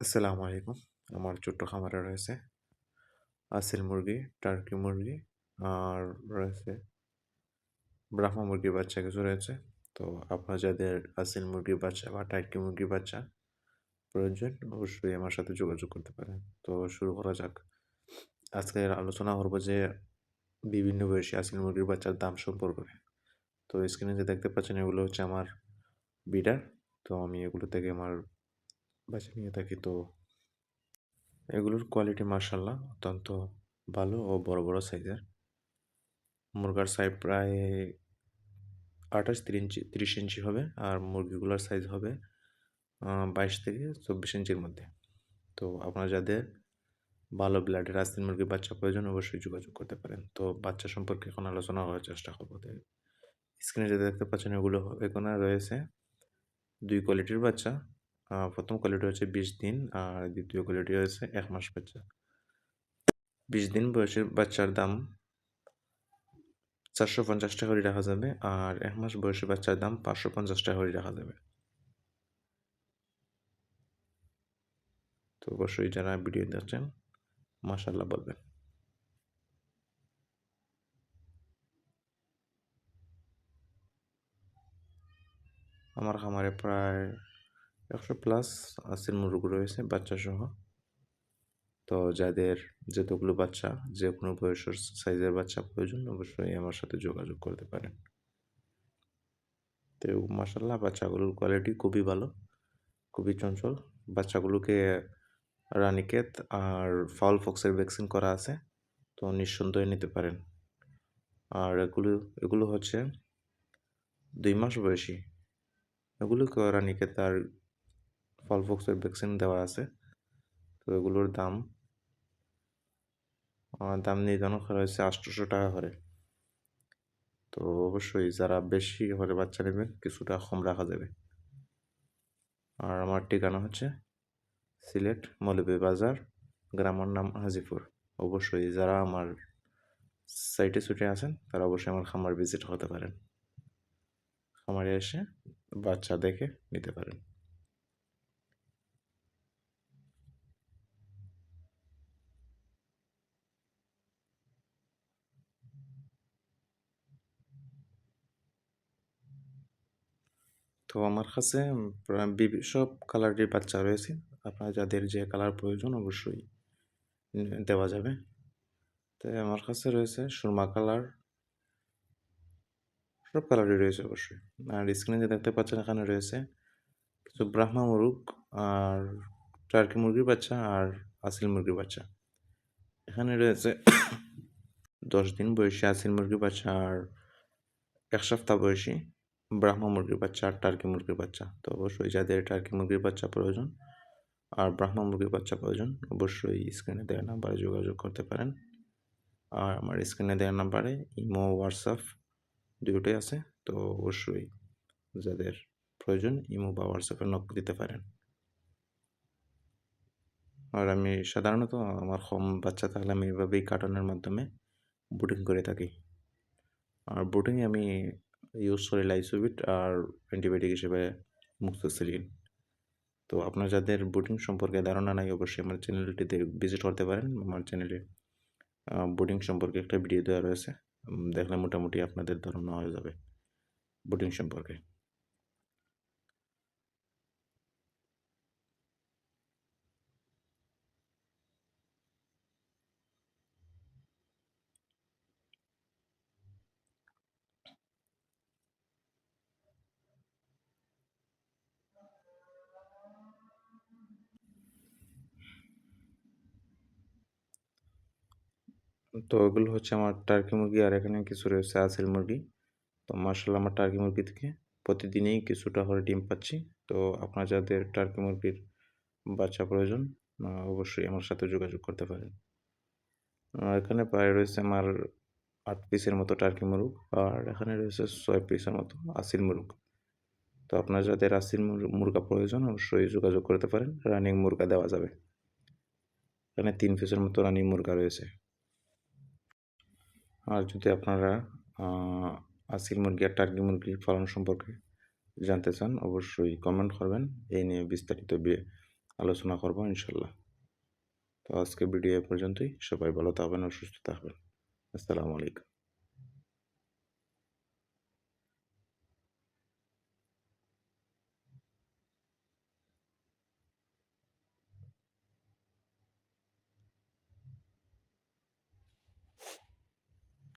আসসালামু আলাইকুম। আমার ছোট্ট খামারে রয়েছে আসিল মুরগি, টার্কি মুরগি আর রয়েছে ব্রাহ্মা মুরগির বাচ্চা কিছু রয়েছে। তো আপনার যাদের আসিল মুরগির বাচ্চা বা টার্কি মুরগির বাচ্চা প্রয়োজন, অবশ্যই আমার সাথে যোগাযোগ করতে পারেন। তো শুরু করা যাক। আজকের আলোচনা করব যে বিভিন্ন বয়সী আসিল মুরগির বাচ্চার দাম সম্পর্কে। তো স্ক্রিনে যে দেখতে পাচ্ছেন এগুলো হচ্ছে আমার বিডার তো আমি এগুলো থেকে আমার বাচ্চা নিয়ে থাকি তো এগুলোর কোয়ালিটি মার্শাল্লাহ অত্যন্ত ভালো ও বড় বড় সাইজের মুরগার সাইজ প্রায় আঠাশ তিরিশ ইঞ্চি তিরিশ ইঞ্চি হবে আর মুরগিগুলোর সাইজ হবে বাইশ থেকে চব্বিশ ইঞ্চির মধ্যে। তো আপনারা যাদের ভালো ব্লাডের আস্তিন মুরগির বাচ্চা প্রয়োজন অবশ্যই যোগাযোগ করতে পারেন। তো বাচ্চা সম্পর্কে এখন আলোচনা করার চেষ্টা করব। স্ক্রিনে যেটা দেখতে পাচ্ছেন এগুলো এখানে রয়েছে দুই কোয়ালিটির বাচ্চা প্রথম কোয়ালিটি হচ্ছে বিশ দিন, আর দ্বিতীয় কোয়ালিটি হচ্ছে এক মাস বাচ্চা। বিশ দিন বয়সের বাচ্চার দাম চারশো পঞ্চাশ টাকা করে রাখা যাবে, আর এক মাস বয়সের বাচ্চার দাম পাঁচশো পঞ্চাশ টাকা করে রাখা যাবে। তো অবশ্যই যারা ভিডিও দেখছেন মাসাল্লাহ বলবেন। আমার খামারে প্রায় একশো প্লাস আসিল মুরগ রয়েছে বাচ্চা সহ তো যাদের যতগুলো বাচ্চা, যে কোনো বয়সের সাইজের বাচ্চা প্রয়োজন, অবশ্যই আমার সাথে যোগাযোগ করতে পারেন। তো মাসাল্লাহ বাচ্চাগুলোর কোয়ালিটি খুবই ভালো, খুবই চঞ্চল। বাচ্চাগুলোকে রানিকেত আর ফাউল ফক্সের ভ্যাকসিন করা আছে, তো নিঃসন্দেহে নিতে পারেন। আর এগুলো এগুলো হচ্ছে দুই মাস বয়সী। এগুলো রানিকেত আর ফাউল ফক্সের ভ্যাকসিন দেওয়া আছে। তো এগুলোর দাম দাম নির্ধারণ করা হয়েছে আটশোশো টাকা করে। তো অবশ্যই যারা বেশি হলে বাচ্চা নেবেন কিছুটা কম রাখা যাবে। আর আমার ঠিকানা হচ্ছে সিলেট বাজার, গ্রামের নাম হাজিপুর। অবশ্যই যারা আমার সাইটে ছুটে আছেন, তারা অবশ্যই আমার খামার ভিজিট হতে পারেন। খামারে এসে বাচ্চা দেখে নিতে পারেন। তো আমার কাছে সব কালারের বাচ্চা রয়েছে। আপনার যাদের যে কালার প্রয়োজন অবশ্যই দেওয়া যাবে। তো আমার কাছে রয়েছে সুরমা কালার। সব কালারই রয়েছে অবশ্যই। আর স্ক্রিনে যে দেখতে পাচ্ছেন এখানে রয়েছে কিছু ব্রাহ্মা মুরগ আর টার্কি মুরগির বাচ্চা, আর আসিল মুরগির বাচ্চা। এখানে রয়েছে দশ দিন বয়সী আসিল মুরগির বাচ্চা, আর এক সপ্তাহ বয়সী ব্রাহ্মা মুরগির বাচ্চা আর টার্কি মুরগির বাচ্চা। তো অবশ্যই যাদের টার্কি মুরগির বাচ্চা প্রয়োজন আর ব্রাহ্মা মুরগির বাচ্চা প্রয়োজন, অবশ্যই স্ক্রিনে দেওয়া নাম্বারে যোগাযোগ করতে পারেন। আর আমার স্ক্রিনে দেওয়া নাম্বারে ইমো, হোয়াটসঅ্যাপ দুটোই আছে, তো অবশ্যই যাদের প্রয়োজন ইমো বা হোয়াটসঅ্যাপে নক দিতে পারেন। আর আমি সাধারণত আমার কম বাচ্চা থাকলে আমি এভাবেই কার্টনের মাধ্যমে বুটিং করে থাকি। আর বুটিংয়ে আমি ইউজ করে লাইসোভিট আর অ্যান্টিবায়োটিক হিসেবে মুক্সোসিলিন তো আপনার যাদের বুটিং সম্পর্কে ধারণা নাই, অবশ্যই আমার চ্যানেলটিতে ভিজিট করতে পারেন। আমার চ্যানেলে বুটিং সম্পর্কে একটা ভিডিও দেওয়া রয়েছে। দেখলে মোটামুটি আপনাদের ধারণা হয়ে যাবে বুটিং সম্পর্কে। তো এগুলো হচ্ছে আমার টার্কি মুরগি আর এখানে কিছু রয়েছে আসিল মুরগি। তো মার্শাল্লাহ আমার টার্কি মুরগি থেকে প্রতিদিনই কিছুটা হলে ডিম পাচ্ছি। তো আপনার যাদের টার্কি মুরগির বাচ্চা প্রয়োজন অবশ্যই আমার সাথে যোগাযোগ করতে পারেন। এখানে প্রায় রয়েছে আমার আট পিসের মতো টার্কি মুরগ আর এখানে রয়েছে ছয় পিসের মতো আসিল মুরগ। তো আপনার যাদের আসিল মুরগা প্রয়োজন, অবশ্যই যোগাযোগ করতে পারেন। রানিং মুরগা দেওয়া যাবে। এখানে তিন পিসের মতো রানিং মুরগা রয়েছে। আর যদি আপনারা আসিল মুরগি আর টার্কি মুরগি পালন সম্পর্কে জানতে চান, অবশ্যই কমেন্ট করবেন। এই নিয়ে বিস্তারিত আলোচনা করব ইনশাল্লাহ। তো আজকে ভিডিও এ পর্যন্তই। সবাই ভালো থাকবেন ও সুস্থ থাকবেন। আসসালামু আলাইকুম।